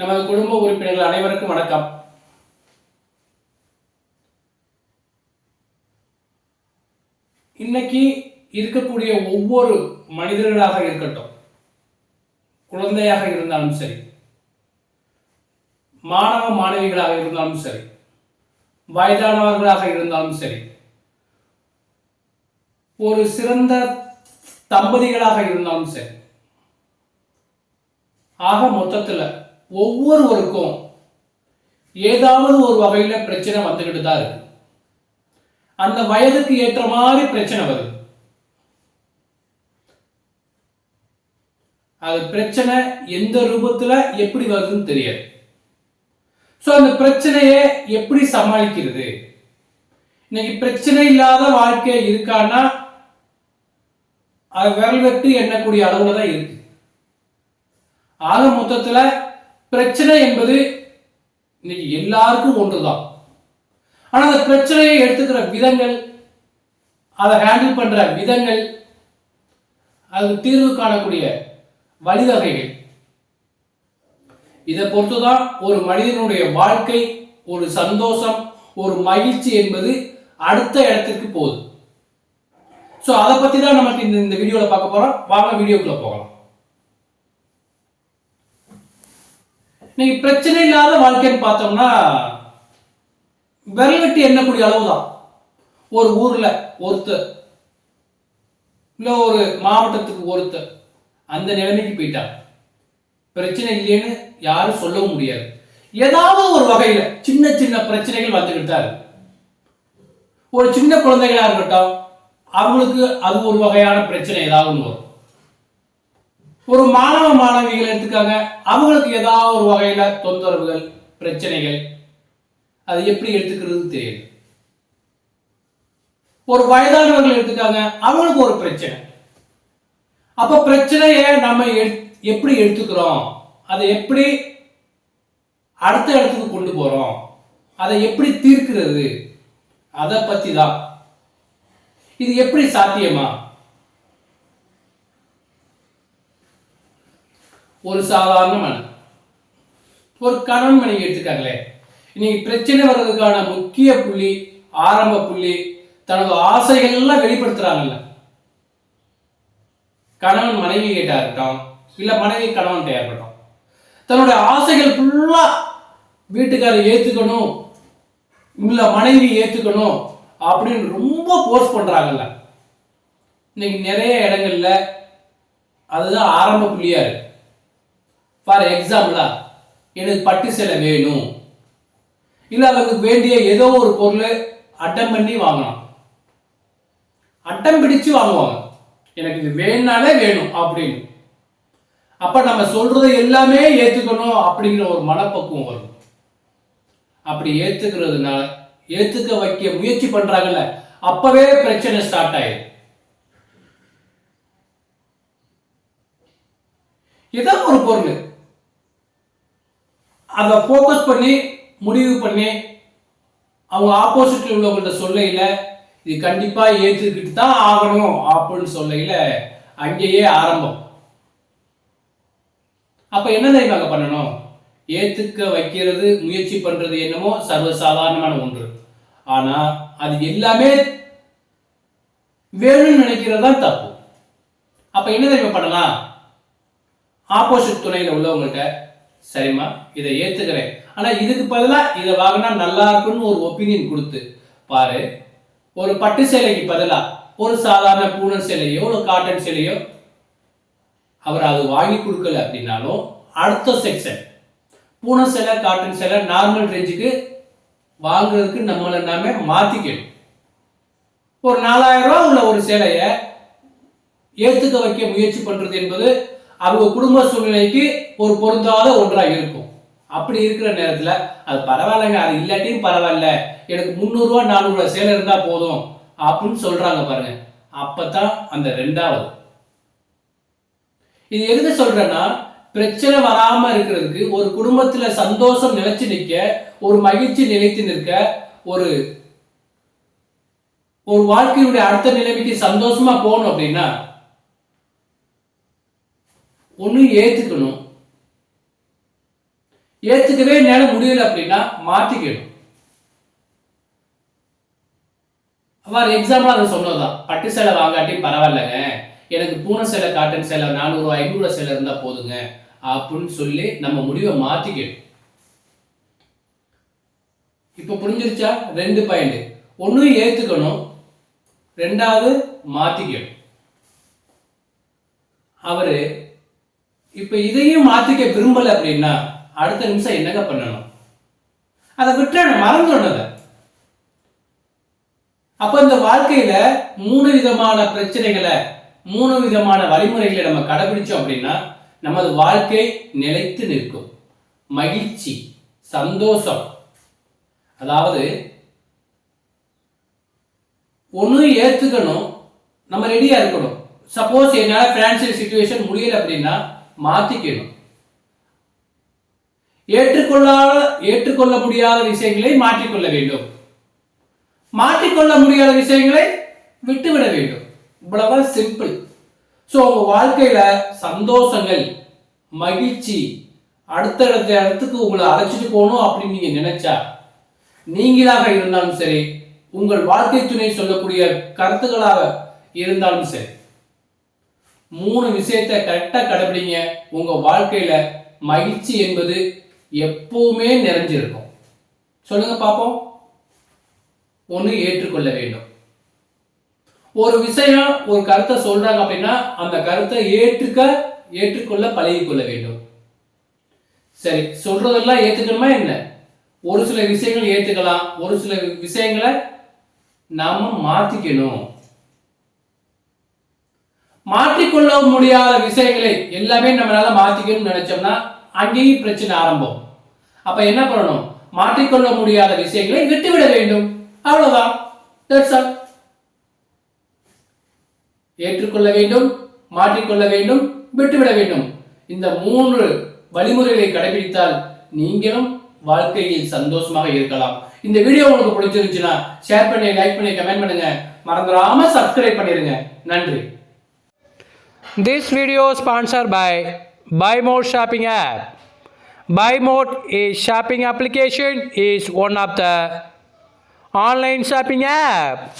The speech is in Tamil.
நமது குடும்ப உறுப்பினர்கள் அனைவருக்கும் வணக்கம். இன்னைக்கு இருக்கக்கூடிய ஒவ்வொரு மனிதர்களாக இருக்கட்டும் குழந்தையாக இருந்தாலும் சரி மாணவ மாணவிகளாக இருந்தாலும் சரி வயதானவர்களாக இருந்தாலும் சரி ஒரு சிறந்த தம்பதிகளாக இருந்தாலும் சரி ஆக மொத்தத்தில் ஒவ்வொருவருக்கும் ஏதாவது ஒரு வகையில பிரச்சனை வந்துகிட்டு தான் இருக்கு. அந்த வயதுக்கு ஏற்ற மாதிரி பிரச்சனை வருது. அது பிரச்சனை எந்த ரூபத்துல எப்படி வருதுன்னு தெரியாது. ஸோ அந்த பிரச்சனையை எப்படி சமாளிக்கிறது? இன்னைக்கு பிரச்சனை இல்லாத வாழ்க்கை இருக்கான்னா அது விரல் வெட்டு எண்ணக்கூடிய அளவுல தான் இருக்கு. ஆக மொத்தத்துல பிரச்சனை என்பது இன்னைக்கு எல்லாருக்கும் ஒன்றுதான். ஆனால் அந்த பிரச்சனையை எடுத்துக்கிற விதங்கள் அதை ஹேண்டில் பண்ற விதங்கள் அதுக்கு தீர்வு காணக்கூடிய வழிவகைகள். இதை பொறுத்துதான் ஒரு மனிதனுடைய வாழ்க்கை ஒரு சந்தோஷம் ஒரு மகிழ்ச்சி என்பது அடுத்த இடத்திற்கு போகுது. ஸோ அதை பத்தி தான் நமக்கு இந்த இந்த வீடியோவில் பார்க்க போறோம். வாங்க வீடியோக்குள்ள போகலாம். இன்னைக்கு பிரச்சனை இல்லாத வாழ்க்கைன்னு பார்த்தோம்னா விரல் வெட்டி எண்ணக்கூடிய அளவுதான். ஒரு ஊரில் ஒருத்தர் இல்லை ஒரு மாவட்டத்துக்கு ஒருத்தர் அந்த நிலைமைக்கு போயிட்டாங்க. பிரச்சனை இல்லைன்னு யாரும் சொல்லவும் முடியாது. ஏதாவது ஒரு வகையில் சின்ன சின்ன பிரச்சனைகள் வந்துகிட்டு தான் இருக்கு. ஒரு சின்ன குழந்தைகளாக இருக்கட்டும் அவங்களுக்கு அது ஒரு வகையான பிரச்சனை ஏதாவது வரும். ஒரு மாணவ மாணவிகள் எடுத்துக்காங்க. அவங்களுக்கு ஏதாவது ஒரு வகையில தொந்தரவுகள் பிரச்சனைகள் அது எப்படி எடுத்துக்கிறது தெரியுது ஒரு வயதானவர்கள் எடுத்துக்காங்க அவங்களுக்கு ஒரு பிரச்சனை. அப்ப பிரச்சனையை நம்ம எப்படி எடுத்துக்கிறோம்? அதை எப்படி அடுத்த இடத்துக்கு கொண்டு போறோம்? அதை எப்படி தீர்க்கிறது? அதை பத்தி தான் இது எப்படி சாத்தியமா? ஒரு சாதாரண மனம் ஒரு கணவன் மனைவி எடுத்துக்காங்களே. இன்னைக்கு பிரச்சனை வர்றதுக்கான முக்கிய புள்ளி ஆரம்ப புள்ளி தனது ஆசைகள் எல்லாம் வெளிப்படுத்துறாங்கல்ல. கணவன் மனைவி கிட்ட இருக்கட்டும் இல்ல மனைவி கணவன் இருக்கட்டும். தன்னுடைய ஆசைகள் ஃபுல்லா வீட்டுக்காரர் ஏத்துக்கணும் இல்ல மனைவி ஏத்துக்கணும் அப்படின்னு ரொம்ப போர்ஸ் பண்றாங்கல்ல. இன்னைக்கு நிறைய இடங்கள்ல அதுதான் ஆரம்ப புள்ளியா இருக்கு. ஃபார் எக்ஸாம்பிளா எனக்கு பட்டு சேலை வேணும். இல்ல அவருக்கு வேண்டிய ஏதோ ஒரு பொருள் அட்டம் பண்ணி வாங்கலாம். அட்டம் பிடிச்சு வாங்குவாங்க. எனக்கு இது வேணுனாலே வேணும் அப்படின்னு. அப்ப நம்ம சொல்றதை எல்லாமே ஏத்துக்கணும் அப்படிங்கிற ஒரு மனப்பக்குவம் வரும். அப்படி ஏத்துக்கிறதுனால ஏத்துக்க வைக்க முயற்சி பண்றாங்கல்ல அப்பவே பிரச்சனை ஸ்டார்ட் ஆயிடும் ஏதோ ஒரு பொருள். அதை ஃபோக்கஸ் பண்ணி முடிவு பண்ணி அவங்க ஆப்போசிட்டில் உள்ளவங்கள்ட்ட சொல்லையில் இது கண்டிப்பாக ஏற்றுக்கிட்டு தான் ஆகணும் அப்படின்னு சொல்லையில் அங்கேயே ஆரம்பம். அப்போ என்ன தெரியுமாங்க பண்ணணும்? ஏற்றுக்க வைக்கிறது முயற்சி பண்ணுறது என்னமோ சர்வசாதாரணமான ஒன்று. ஆனால் அது எல்லாமே வேணும்னு நினைக்கிறது தான் தப்பு. அப்போ என்ன தெரியுமா பண்ணலாம்? ஆப்போசிட் துணையில் உள்ளவங்கள்ட்ட சரிம்மா? இதை ஏத்துக்கிறேன். ஆனா இதுக்கு பதிலா இதை வாங்கினா நல்லா இருக்கும்னு ஒரு ஒப்பீனியன் கொடுத்து பாரு ஒரு பட்டு சேலைக்கு பதிலா ஒரு சாதாரண பூனன் சேலையோ ஒரு காட்டன் சேலையோ அவர் அது வாங்கி கொடுக்கல அப்படின்னாலும் அடுத்த செக்ஷன் பூனை சேலை காட்டன் சேலை நார்மல் ரேஞ்சுக்கு வாங்குறதுக்கு நம்மளை நாம மாத்திக்கணும். ஒரு நாலாயிரம் ரூபாய் உள்ள ஒரு சேலையை ஏத்துக்க வைக்க முயற்சி பண்றது என்பது அவங்க குடும்ப சூழ்நிலைக்கு ஒரு பொருந்தாத ஒன்றாக இருக்கும். அப்படி இருக்கிற நேரத்தில் அது பரவாயில்லைங்க அது இல்லாட்டியும் பரவாயில்ல. எனக்கு முந்நூறுரூவா நானூறுரூவா சேலை இருந்தால் போதும் அப்படின்னு சொல்கிறாங்க பாருங்க. அப்பதான் அந்த ரெண்டாவது. இது எதுக்கு சொல்கிறேன்னா பிரச்சனை வராமல் இருக்கிறதுக்கு ஒரு குடும்பத்தில் சந்தோஷம் நிலைச்சு நிற்க ஒரு மகிழ்ச்சி நிலைத்து நிற்க ஒரு ஒரு வாழ்க்கையுடைய அடுத்த நிலைமைக்கு சந்தோஷமா போகணும் அப்படின்னா ஒன்று ஏற்றுக்கணும் ஏற்றுக்கவே என்னால் முடியலை அப்படின்னா மாற்றிக்கணும் அவர் எக்ஸாம்பிள் அதை சொன்னதுதான். பட்டு சேலை வாங்காட்டியும் பரவாயில்லைங்க. எனக்கு பூனை சேலை காட்டன் சேலை நானூறு ஐநூறு சேலை இருந்தா போதுங்க. அப்படின்னு சொல்லி நம்ம முடிவை மாற்றிக்கணும் இப்போ புரிஞ்சிருச்சா? ரெண்டு பாயிண்ட் ஒன்று ஏற்றுக்கணும் ரெண்டாவது மாற்றிக்கணும் அவர் இப்ப இதையும் மாத்திக்க விரும்பல அப்படின்னா அடுத்த நிமிஷம் என்னங்க பண்ணணும்? அதை விட்டு மறந்துடணும் அதை அப்ப இந்த வாழ்க்கையில மூணு விதமான பிரச்சனைகளை மூணு விதமான வழிமுறைகளை நம்ம கடைபிடிச்சோம் அப்படின்னா நமது வாழ்க்கை நிலைத்து நிற்கும். மகிழ்ச்சி சந்தோஷம். அதாவது ஒன்று ஏற்றுக்கணும் நம்ம ரெடியா இருக்கணும். சப்போஸ் என்னால பினான்சியல் சுச்சுவேஷன் முடியல அப்படின்னா மாத்திக்கணும். ஏற்றுக்கொள்ளாத ஏற்றுக்கொள்ள முடியாத விஷயங்களை மாற்றிக்கொள்ள வேண்டும். மாற்றிக்கொள்ள முடியாத விஷயங்களை விட்டுவிட வேண்டும். இவ்வளவு சிம்பிள் ஸோ உங்க வாழ்க்கையில சந்தோஷங்கள் மகிழ்ச்சி அடுத்த இடத்துக்கு உங்களை அழைச்சிட்டு போகணும் அப்படின்னு நீங்க நினைச்சா நீங்களாக இருந்தாலும் சரி உங்கள் வாழ்க்கை துணை சொல்லக்கூடிய கருத்துக்களாக இருந்தாலும் சரி மூணு விஷயத்தை கரெக்டாக கடைபிடிங்க உங்கள் வாழ்க்கையில் மகிழ்ச்சி என்பது எப்பவுமே நிறைஞ்சிருக்கும். சொல்லுங்க பார்ப்போம் ஒன்று ஏற்றுக்கொள்ள வேண்டும். ஒரு விஷயம் ஒரு கருத்தை சொல்றாங்க அப்படின்னா அந்த கருத்தை ஏற்றுக்க ஏற்றுக்கொள்ள பழகிக்கொள்ள வேண்டும். சரி சொல்றதெல்லாம் ஏற்றுக்கணுமா என்ன? ஒரு சில விஷயங்கள் ஏற்றுக்கலாம் ஒரு சில விஷயங்களை நாம மாத்திக்கணும். மாற்றிக்கொள்ள முடியாத விஷயங்களை எல்லாமே நம்மளால மாத்திக்கணும்னு நினைச்சோம்னா அங்கேயும் பிரச்சனை ஆரம்பம். அப்ப என்ன பண்ணணும்? மாற்றிக்கொள்ள முடியாத விஷயங்களை விட்டுவிட வேண்டும். அவ்வளவுதான். ஏற்றுக்கொள்ள வேண்டும் மாற்றிக்கொள்ள வேண்டும் விட்டுவிட வேண்டும். இந்த மூன்று வழிமுறைகளை கடைபிடித்தால் நீங்களும் வாழ்க்கையில் சந்தோஷமாக இருக்கலாம். இந்த வீடியோ உங்களுக்கு பிடிச்சிருந்துச்சுன்னா ஷேர் பண்ணி லைக் பண்ணி கமெண்ட் பண்ணுங்க. மறந்துடாம சப்ஸ்கிரைப் பண்ணிருங்க. நன்றி. This video is sponsored by Buy More Shopping app. Buy More is shopping application is one of the online shopping app.